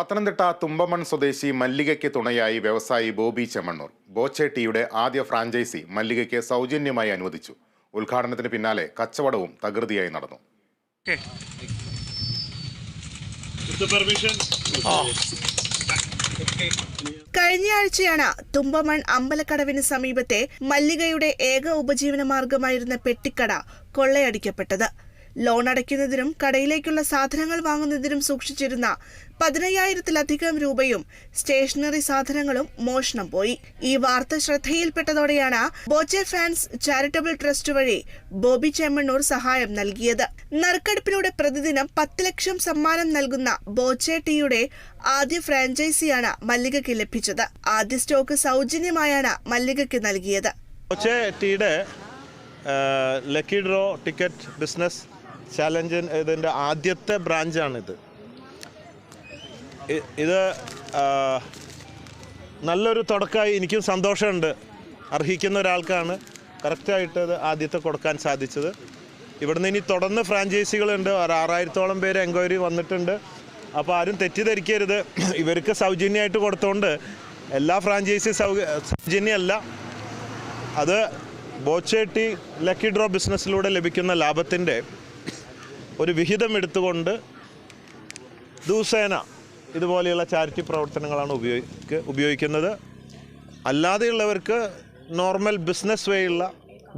പത്തനംതിട്ട തുമ്പമൺ സ്വദേശി മല്ലികയ്ക്ക് തുണയായി വ്യവസായി ബോബി ചെമ്മണ്ണൂർ. ബോച്ചെ ആദ്യ ഫ്രാഞ്ചൈസി മല്ലികയ്ക്ക് സൗജന്യമായി അനുവദിച്ചു. ഉദ്ഘാടനത്തിന് പിന്നാലെ കച്ചവടവും തകൃതിയായി നടന്നു. കഴിഞ്ഞയാഴ്ചയാണ് തുമ്പമൺ അമ്പലക്കടവിന് സമീപത്തെ മല്ലികയുടെ ഏക ഉപജീവന മാർഗമായിരുന്ന പെട്ടിക്കട കൊള്ളയടിക്കപ്പെട്ടത്. ലോൺ അടയ്ക്കുന്നതിനും കടയിലേക്കുള്ള സാധനങ്ങൾ വാങ്ങുന്നതിനും സൂക്ഷിച്ചിരുന്ന പതിനയ്യായിരത്തിലധികം രൂപയും സ്റ്റേഷനറി സാധനങ്ങളും മോഷണം പോയി. ഈ വാർത്ത ശ്രദ്ധയിൽപ്പെട്ടതോടെയാണ് ബോച്ചെ ഫാൻസ് ചാരിറ്റബിൾ ട്രസ്റ്റ് വഴി ബോബി ചെമ്മണ്ണൂർ സഹായം നൽകിയത്. നറുക്കെടുപ്പിലൂടെ പ്രതിദിനം പത്ത് ലക്ഷം സമ്മാനം നൽകുന്ന ബോച്ചെ ടീയുടെ ആദ്യ ഫ്രാഞ്ചൈസിയാണ് മല്ലികയ്ക്ക് ലഭിച്ചത്. ആദ്യ സ്റ്റോക്ക് സൗജന്യമായാണ് മല്ലികയ്ക്ക് നൽകിയത്. Lucky draw ticket business challenge ഇതിന്റെ ആദ്യത്തെ ബ്രാഞ്ചാണിത് ഇത് നല്ലൊരു തുടക്കമായി എനിക്കും സന്തോഷമുണ്ട്. അർഹിക്കുന്ന ഒരാൾക്കാണ് കറക്റ്റായിട്ട് ഇത് ആദ്യത്തെ കൊടുക്കാൻ സാധിച്ചത്. ഇവിടുന്ന് ഇനി തുടർന്ന് ഫ്രാഞ്ചൈസികളുണ്ട് ഒരു ആറായിരത്തോളം പേര് എൻക്വയറി വന്നിട്ടുണ്ട്. അപ്പോൾ ആരും തെറ്റിദ്ധരിക്കരുത്. ഇവർക്ക് സൗജന്യമായിട്ട് കൊടുത്തുകൊണ്ട് എല്ലാ ഫ്രാഞ്ചൈസി സൗ സൗജന്യമല്ല. അത് ബോച്ചേട്ടി ലക്കി ഡ്രോ ബിസിനസ്സിലൂടെ ലഭിക്കുന്ന ലാഭത്തിന്റെ ഒരു വിഹിതം എടുത്തുകൊണ്ട് ദിവസേന ഇതുപോലെയുള്ള ചാരിറ്റി പ്രവർത്തനങ്ങളാണ് ഉപയോഗിക്ക ഉപയോഗിക്കുന്നത്. അല്ലാതെയുള്ളവർക്ക് നോർമൽ ബിസിനസ് വേയുള്ള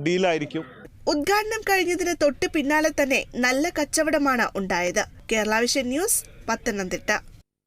ഡീലായിരിക്കും. ഉദ്ഘാടനം കഴിഞ്ഞതിന് തൊട്ട് പിന്നാലെ തന്നെ നല്ല കച്ചവടമാണ് ഉണ്ടായത്. കേരളാവിഷൻ ന്യൂസ് പത്തനംതിട്ട.